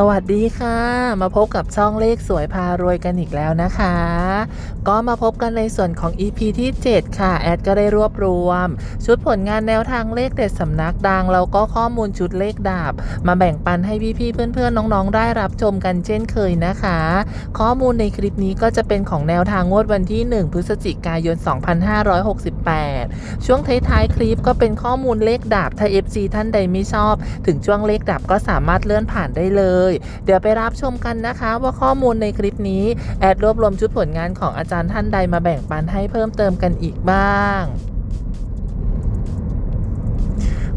สวัสดีค่ะ มาพบกับช่องเลขสวยพารวยกันอีกแล้วนะคะ ก็มาพบกันในส่วนของ EP ที่ 7 ค่ะ แอดก็ได้รวบรวม ชุดผลงานแนวทางเลขเด็ดสำนักดัง แล้วก็ข้อมูลชุดเลขดาบ มาแบ่งปันให้พี่ๆเพื่อนๆน้องๆ ได้รับชมกันเช่นเคยนะคะ ข้อมูลในคลิปนี้ก็จะเป็นของแนวทางงวดวันที่ 1 พฤศจิกายน 2568 ช่วงท้ายๆคลิปก็เป็นข้อมูลเลขดาบถ้า FC ท่านใดไม่ชอบ ถึงช่วงเลขดับก็สามารถเลื่อนผ่านได้เลยเดี๋ยวไปรับชมกันนะคะว่าข้อมูลในคลิปนี้ แอดรวบรวมชุดผลงานของอาจารย์ท่านใดมาแบ่งปันให้เพิ่มเติมกันอีกบ้าง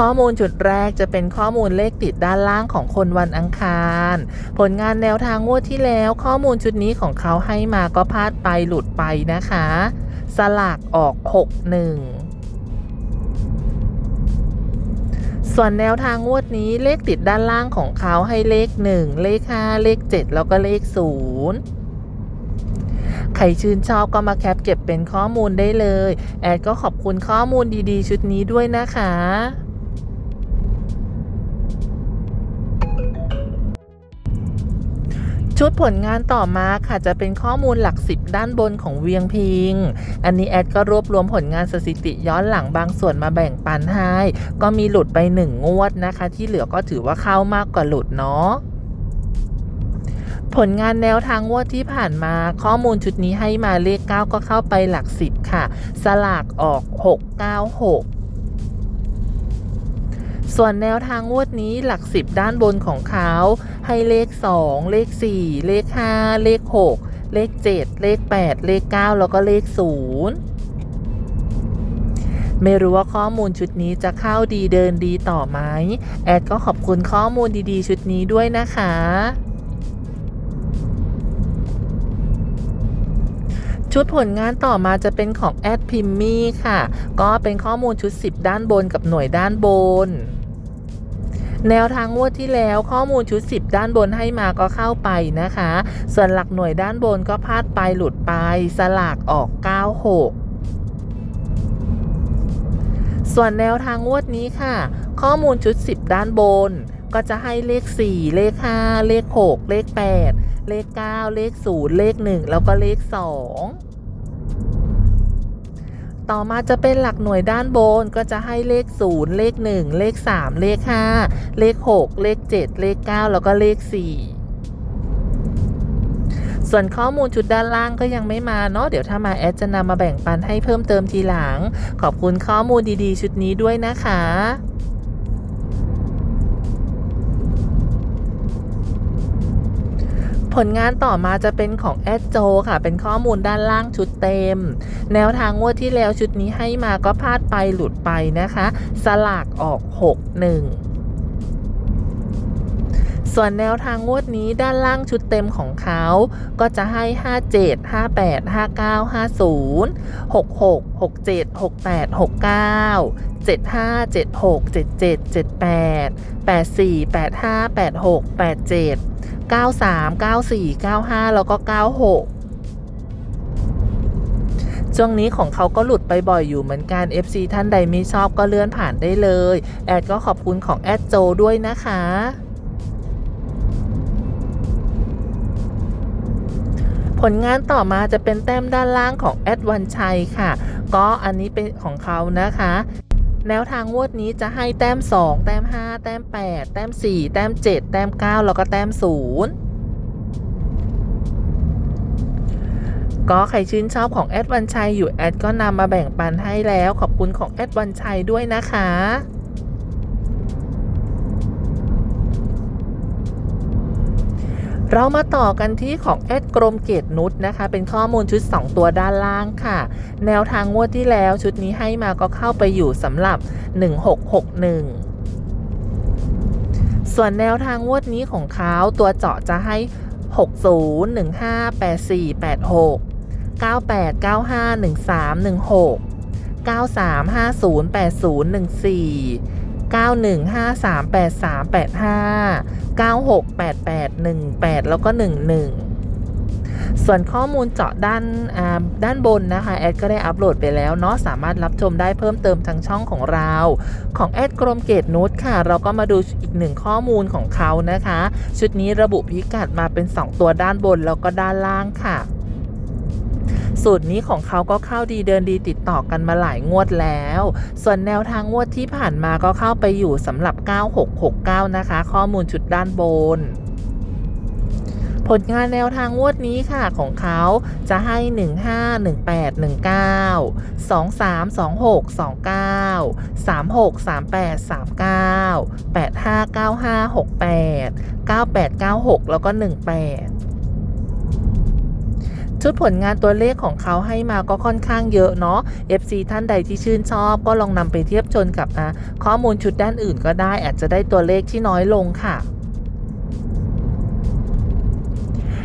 ข้อมูลจุดแรกจะเป็นข้อมูลเลขติดด้านล่างของคนวันอังคาร ผลงานแนวทางงวดที่แล้วข้อมูลชุดนี้ของเขาให้มาก็พลาดไปหลุดไปนะคะ สลากออก 61ส่วนแนวทางงวดนี้เลขติดด้านล่างของเขาให้เลข 1 เลข 5 เลข 7 แล้วก็เลข 0 ใครชื่นชอบก็มาแคปเก็บเป็นข้อมูลได้เลย แอดก็ขอบคุณข้อมูลดีๆ ชุดนี้ด้วยนะคะ ชุดผลงานต่อมาค่ะจะเป็นข้อมูลหลักสิบด้านบนของเวียงพิง อันนี้แอดก็รวบรวมผลงานสถิติย้อนหลังบางส่วนมาแบ่งปันให้ ก็มีหลุดไปหนึ่งงวดนะคะ ที่เหลือก็ถือว่าเข้ามากกว่าหลุดเนาะผลงานแนวทางงวดที่ผ่านมาข้อมูลชุดนี้ให้มาเลข 9 ก็เข้าไปหลักสิบค่ะ สลากออก 696 ส่วนแนวทางงวดนี้หลักสิบด้านบนของเขาให้เลข 2 เลข 4 เลข 5 เลข 6 เลข 7 เลข 8 เลข 9 แล้วก็เลข 0 ไม่รู้ว่าข้อมูลชุดนี้จะเข้าดีเดินดีต่อไหมแอดก็ขอบคุณข้อมูลดีๆ ชุดนี้ด้วยนะคะชุดผลงานต่อมาจะเป็นของแอดพิมมี่ค่ะ ก็เป็นข้อมูลชุด 10 ด้านบนกับหน่วยด้านบน แนวทางงวดที่แล้วข้อมูลชุด 10 ด้านบนให้มาก็เข้าไปนะคะ ส่วนหลักหน่วยด้านบนก็พลาดไปหลุดไป สลากออก 96 ส่วนแนวทางงวดนี้ค่ะ ข้อมูลชุด 10 ด้านบน ก็จะให้เลข 4 เลข 5 เลข 6 เลข 8 เลข 9 เลข 0 เลข 1 แล้วก็เลข 2 ต่อมาจะเป็นหลักหน่วยด้านบนก็จะให้เลข 0 เลข 1 เลข 3 เลข 5 เลข 6 เลข 7 เลข 9 แล้วก็เลข 4 ส่วนข้อมูลชุดด้านล่างก็ยังไม่มาเนาะเดี๋ยวถ้ามาแอดจะนำมาแบ่งปันให้เพิ่มเติมทีหลัง ขอบคุณข้อมูลดีๆ ชุดนี้ด้วยนะคะ ผลงานต่อมาจะเป็นของแอดโจค่ะ เป็นข้อมูลด้านล่างชุดเต็ม แนวทางงวดที่แล้วชุดนี้ให้มาก็พลาดไปหลุดไปนะคะ สลากออก 61 ส่วนแนวทางงวดนี้ด้านล่างชุดเต็มของเขา ก็จะให้ 57 58 59 50 66 67 68 69 75 76 77 78 84 85 86 87 93 94 95 แล้วก็ 96ช่วงนี้ของเขาก็หลุดไปบ่อยอยู่เหมือนกัน FC ท่านใดไม่ชอบก็เลื่อนผ่านได้เลย แอดก็ขอบคุณของแอดโจด้วยนะคะ ผลงานต่อมาจะเป็นแต้มด้านล่างของแอดวันชัยค่ะ ก็อันนี้เป็นของเขานะคะแนวทางงวดนี้จะให้แต้ม 2 แต้ม 5 แต้ม 8 แต้ม 4 แต้ม 7 แต้ม 9 แล้วก็แต้ม 0 ก็ใครชื่นชอบของแอดวันชัยอยู่แอดก็นำมาแบ่งปันให้แล้วขอบคุณของแอดวันชัยด้วยนะคะ เรามาต่อกันที่ของแอดกรมเกตนุชนะคะ เป็นข้อมูลชุด 2 ตัวด้านล่างค่ะ แนวทางงวดที่แล้วชุดนี้ให้มาก็เข้าไปอยู่สำหรับ 1661 ส่วนแนวทางงวดนี้ของเขาตัวเจาะจะให้ 60 15 84 91538385 968818 แล้วก็ 11 ส่วนข้อมูลเจาะด้านด้านบนนะคะ แอดก็ได้อัปโหลดไปแล้วเนาะสามารถรับชมได้เพิ่มเติมทางช่องของเรา ของแอดกรมเกตนุชค่ะ เราก็มาดูอีกหนึ่งข้อมูลของเขานะคะ ชุดนี้ระบุพิกัดมาเป็น 2 ตัวด้านบนแล้วก็ด้านล่างค่ะ สูตรนี้ของเขาก็เข้าดีเดินดีติดต่อกันมาหลายงวดแล้ว ส่วนแนวทางงวดที่ผ่านมาก็เข้าไปอยู่สำหรับ 9669 นะคะ ข้อมูลชุดด้านบนผลงานแนวทางงวดนี้ค่ะของเขาจะให้ 15 18 19 23 26 29 36 38 39 85 95 68 98 96 แล้วก็ 18 ชุดผลงานตัวเลขของเขาให้มาก็ค่อนข้างเยอะเนาะ FC ท่านใดที่ชื่นชอบ ก็ลองนำไปเทียบชนกับอะข้อมูลชุดด้านอื่นก็ได้ อาจจะได้ตัวเลขที่น้อยลงค่ะ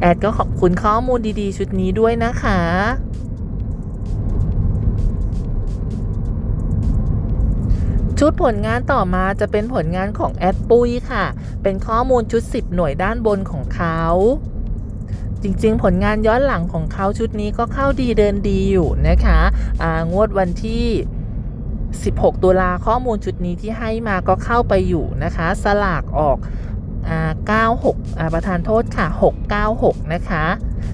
แอดก็ขอบคุณข้อมูลดีๆ ชุดนี้ด้วยนะคะชุดผลงานต่อมาจะเป็นผลงานของแอดปุ้ยค่ะ เป็นข้อมูลชุด 10 หน่วยด้านบนของเขา จริงๆ ผลงานย้อนหลังของเขาชุดนี้ก็เข้าดีเดินดีอยู่นะคะอ่างวดวันที่ 16 ตุลาข้อมูลชุดนี้ที่ให้มาก็เข้าไปอยู่นะคะ สลากออกอ่า96ประธานโทษค่ะ 696 นะคะ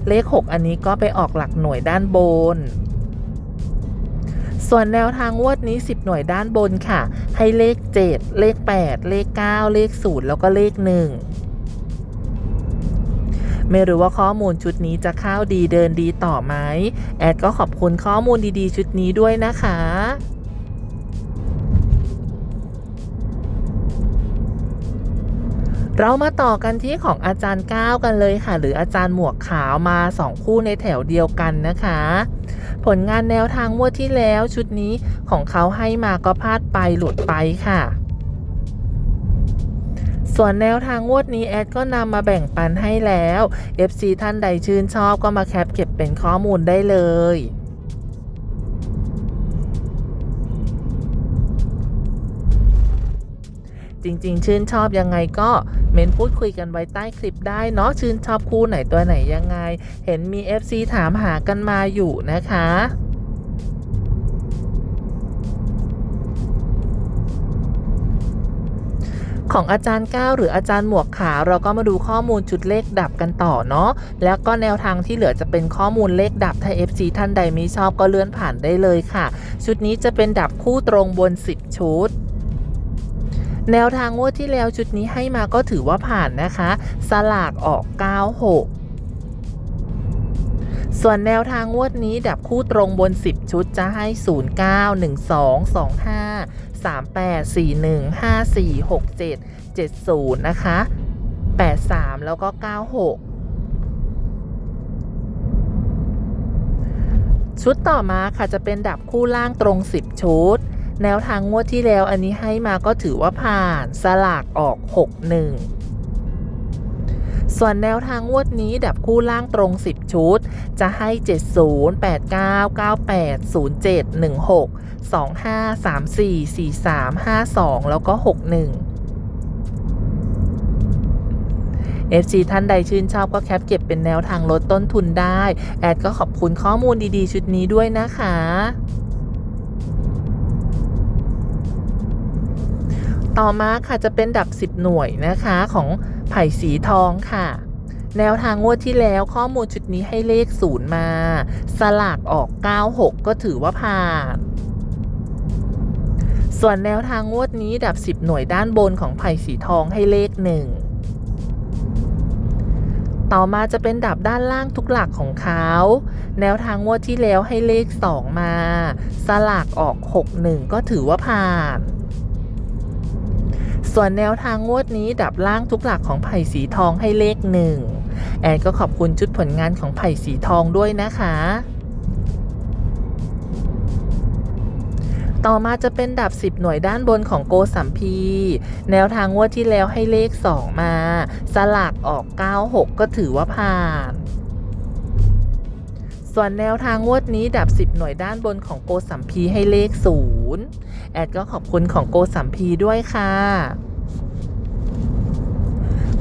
เลข 6 อันนี้ก็ไปออกหลักหน่วยด้านบน ส่วนแนวทางงวดนี้ 10 หน่วยด้านบนค่ะ ให้เลข 7 เลข 8 เลข 9 เลข 0 แล้วก็เลข 1 ไม่รู้ว่าข้อมูลชุดนี้จะเข้าดีเดินดีต่อไหมแอดก็ขอบคุณข้อมูลดีๆ ชุดนี้ด้วยนะคะเรามาต่อกันที่ของอาจารย์ก้าวกันเลยค่ะ หรืออาจารย์หมวกขาวมา 2 คู่ในแถวเดียวกันนะคะ ผลงานแนวทางงวดที่แล้วชุดนี้ของเขาให้มาก็พลาดไปหลุดไปค่ะ ส่วนแนวทางงวดนี้แอดก็นำมาแบ่งปันให้แล้ว FC ท่านใดชื่นชอบก็มาแคปเก็บเป็นข้อมูลได้เลยจริง ๆ ชื่นชอบยังไงก็เมนพูดคุยกันไว้ใต้คลิปได้เนาะชื่นชอบคู่ไหนตัวไหนยังไง เห็นมี FC ถามหากันมาอยู่นะคะ ของอาจารย์ก้าวหรืออาจารย์หมวกขาวเราก็มาดูข้อมูลชุดเลขดับกันต่อเนาะแล้วก็แนวทางที่เหลือจะเป็นข้อมูลเลขดับถ้า FC ท่านใดไม่ชอบก็เลื่อนผ่านได้เลยค่ะ ชุดนี้จะเป็นดับคู่ตรงบน 10 ชุดแนวทางงวดที่แล้วชุดนี้ให้มาก็ถือว่าผ่านนะคะ สลากออก 96 ส่วนแนวทางงวดนี้ดับคู่ตรงบน 10 ชุดจะให้ 09 12 25 38 41 54 67 70 นะคะ 83 แล้วก็ 96ชุดต่อมาค่ะจะเป็นดับคู่ล่างตรง 10 ชุด แนวทางงวดที่แล้วอันนี้ให้มาก็ถือว่าผ่านสลากออก 61 ส่วนแนวทางงวดนี้ดับคู่ล่างตรง 10 ชุด จะให้ 70 89 98 07 16 25 34 43 52 แล้วก็ 61 FC ท่านใดชื่นชอบก็แคปเก็บเป็นแนวทางลดต้นทุนได้ แอดก็ขอบคุณข้อมูลดีๆ ชุดนี้ด้วยนะคะ ต่อมาค่ะจะเป็นดับ 10 หน่วยนะคะของ ไผ่สีทองค่ะ แนวทางงวดที่แล้วข้อมูลชุดนี้ให้เลข0มา สลากออก 96 ก็ถือว่าผ่านส่วนแนวทางงวดนี้ดับ 10 หน่วยด้านบนของไผ่สีทองให้เลข 1 ต่อมาจะเป็นดับด้านล่างทุกหลักของเขา แนวทางงวดที่แล้วให้เลข 2 มา สลากออก 61 ก็ถือว่าผ่าน ส่วนแนวทางงวดนี้ดับล่างทุกหลักของไผ่สีทองให้เลข1แอนก็ขอบคุณชุดผลงานของไผ่สีทองด้วยนะคะต่อต่อมาจะเป็นดับ 10 หน่วยด้านบนของโกสัมพี แนวทางงวดที่แล้วให้เลข 2 มา สลากออก 96 ก็ถือว่าผ่านส่วนแนวทางงวดนี้ดับ 10 หน่วยด้านบนของโกสัมพีให้เลข 0 แอดก็ขอบคุณของโกสัมพีด้วยค่ะ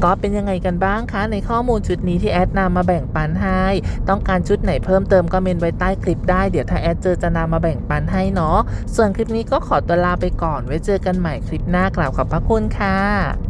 ก็เป็นยังไงกันบ้างคะ ในข้อมูลชุดนี้ที่แอดนำมาแบ่งปันให้ ต้องการชุดไหนเพิ่มเติมก็เมนไว้ใต้คลิปได้ เดี๋ยวถ้าแอดเจอจะนำมาแบ่งปันให้เนาะส่วนคลิปนี้ก็ขอตัวลาไปก่อนไว้เจอกันใหม่คลิปหน้ากล่าวขอบพระคุณค่ะ